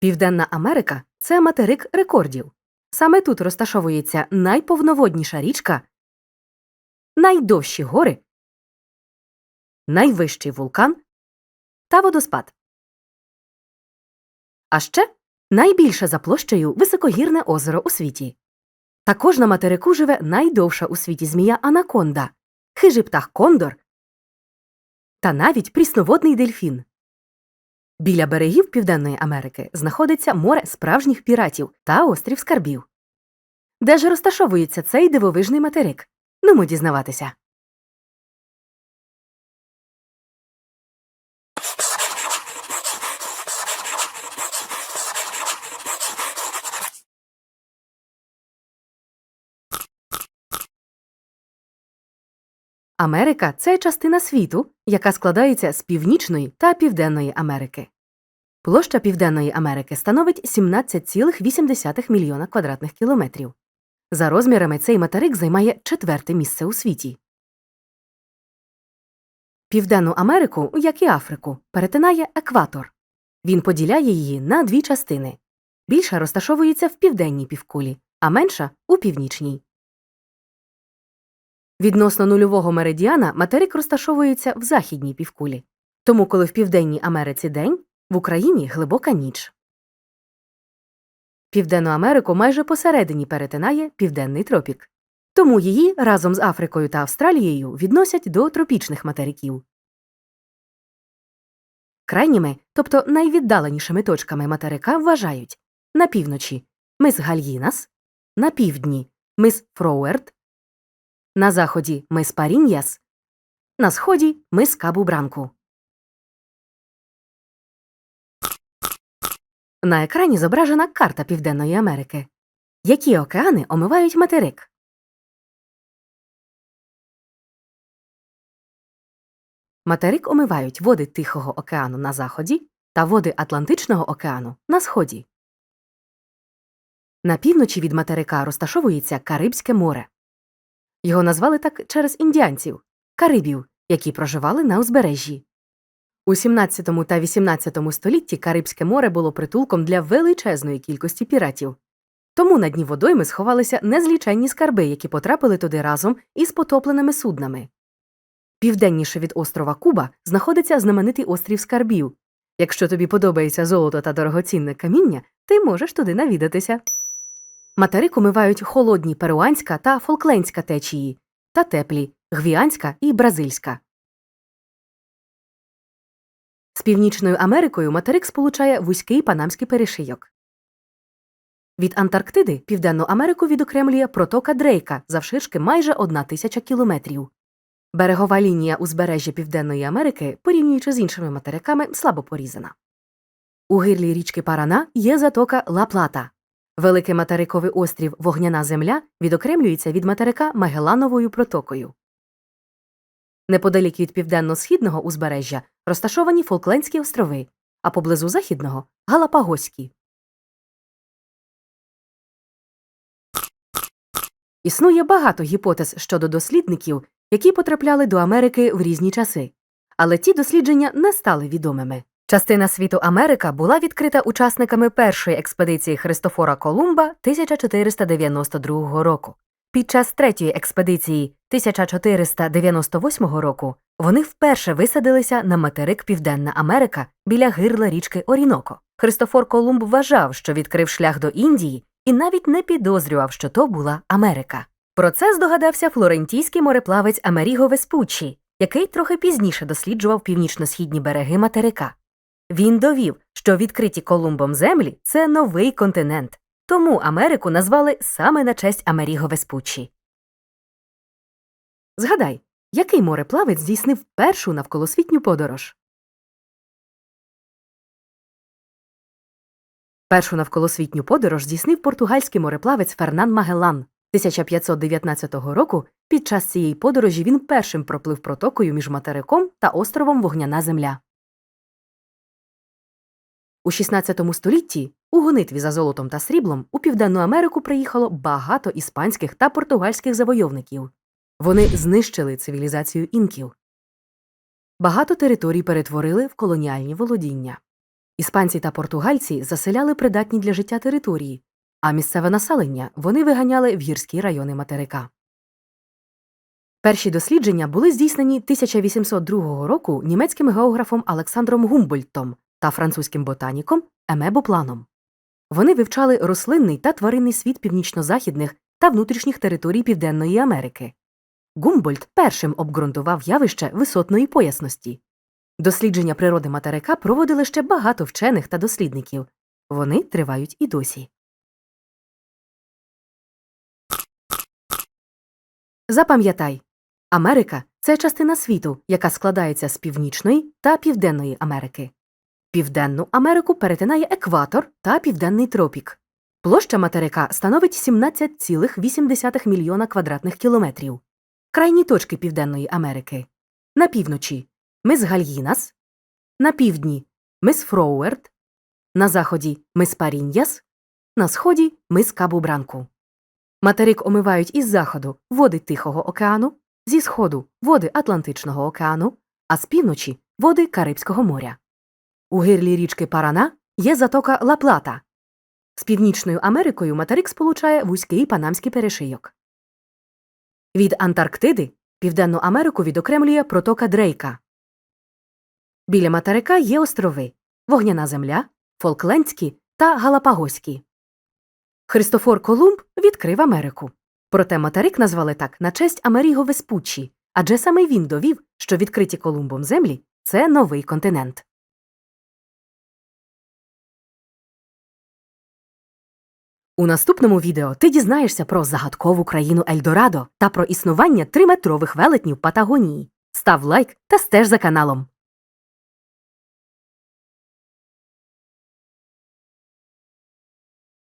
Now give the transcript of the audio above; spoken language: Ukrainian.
Південна Америка це материк рекордів. Саме тут розташовується найповноводніша річка, найдовші гори, найвищий вулкан та водоспад. А ще найбільше за площею високогірне озеро у світі. Також на материку живе найдовша у світі змія анаконда, хижий птах кондор та навіть прісноводний дельфін. Біля берегів Південної Америки знаходиться море справжніх піратів та острів скарбів. Де ж розташовується цей дивовижний материк? Нумо дізнаватися. Америка це частина світу, яка складається з Північної та Південної Америки. Площа Південної Америки становить 17,8 мільйона квадратних кілометрів. За розмірами цей материк займає четверте місце у світі. Південну Америку, як і Африку, перетинає екватор. Він поділяє її на дві частини. Більша розташовується в південній півкулі, а менша у північній. Відносно нульового меридіана материк розташовується в західній півкулі. Тому, коли в Південній Америці день, в Україні глибока ніч. Південну Америку майже посередині перетинає південний тропік. Тому її разом з Африкою та Австралією відносять до тропічних материків. Крайніми, тобто найвіддаленішими точками материка вважають на півночі мис Гальїнас, на півдні мис Фроуерт, на заході мис Паріньяс, на сході мис Кабу Бранку. На екрані зображена карта Південної Америки. Які океани омивають материк? Материк омивають води Тихого океану на заході та води Атлантичного океану на сході. На півночі від материка розташовується Карибське море. Його назвали так через індіанців карибів, які проживали на узбережжі. У 17 та 18 столітті Карибське море було притулком для величезної кількості піратів. Тому на дні водойми сховалися незліченні скарби, які потрапили туди разом із потопленими суднами. Південніше від острова Куба знаходиться знаменитий острів Скарбів. Якщо тобі подобається золото та дорогоцінне каміння, ти можеш туди навідатися. Материк омивають холодні перуанська та фолклендська течії та теплі гвіанська і бразильська. З Північною Америкою материк сполучає вузький панамський перешийок. Від Антарктиди Південну Америку відокремлює протока Дрейка завширшки майже одна тисяча кілометрів. Берегова лінія узбережжя Південної Америки, порівнюючи з іншими материками, слабо порізана. У гирлі річки Парана є затока Ла Плата. Великий материковий острів Вогняна Земля відокремлюється від материка Магеллановою протокою. Неподалік від південно-східного узбережжя розташовані Фолклендські острови, а поблизу західного Галапагоські. Існує багато гіпотез щодо дослідників, які потрапляли до Америки в різні часи, але ті дослідження не стали відомими. Частина світу Америка була відкрита учасниками першої експедиції Христофора Колумба 1492 року. Під час третьої експедиції 1498 року вони вперше висадилися на материк Південна Америка біля гирла річки Оріноко. Христофор Колумб вважав, що відкрив шлях до Індії, і навіть не підозрював, що то була Америка. Про це здогадався флорентійський мореплавець Амеріго Веспуччі, який трохи пізніше досліджував північно-східні береги материка. Він довів, що відкриті Колумбом землі це новий континент, тому Америку назвали саме на честь Амеріго Веспуччі. Згадай, який мореплавець здійснив першу навколосвітню подорож? Першу навколосвітню подорож здійснив португальський мореплавець Фернан Магеллан. 1519 року під час цієї подорожі він першим проплив протокою між материком та островом Вогняна Земля. У 16 столітті у гонитві за золотом та сріблом у Південну Америку приїхало багато іспанських та португальських завойовників. Вони знищили цивілізацію інків. Багато територій перетворили в колоніальні володіння. Іспанці та португальці заселяли придатні для життя території, а місцеве населення вони виганяли в гірські райони материка. Перші дослідження були здійснені 1802 року німецьким географом Олександром Гумбольдтом та французьким ботаніком Еме Бопланом. Вони вивчали рослинний та тваринний світ північно-західних та внутрішніх територій Південної Америки. Гумбольдт першим обґрунтував явище висотної поясності. Дослідження природи материка проводили ще багато вчених та дослідників. Вони тривають і досі. Запам'ятай, Америка це частина світу, яка складається з Північної та Південної Америки. Південну Америку перетинає екватор та південний тропік. Площа материка становить 17,8 мільйона квадратних кілометрів. Крайні точки Південної Америки. На півночі мис Гальїнас, на півдні мис Фроуерт, на заході мис Паріньяс, на сході мис Кабу Бранку. Материк омивають із заходу води Тихого океану, зі сходу води Атлантичного океану, а з півночі води Карибського моря. У гирлі річки Парана є затока Ла-Плата. З Північною Америкою материк сполучає вузький панамський перешийок. Від Антарктиди Південну Америку відокремлює протока Дрейка. Біля материка є острови Вогняна земля, Фолклендські та Галапагоські. Христофор Колумб відкрив Америку. Проте материк назвали так на честь Амеріго Веспуччі, адже саме він довів, що відкриті Колумбом землі це новий континент. У наступному відео ти дізнаєшся про загадкову країну Ельдорадо та про існування триметрових велетнів Патагонії. Став лайк та стеж за каналом.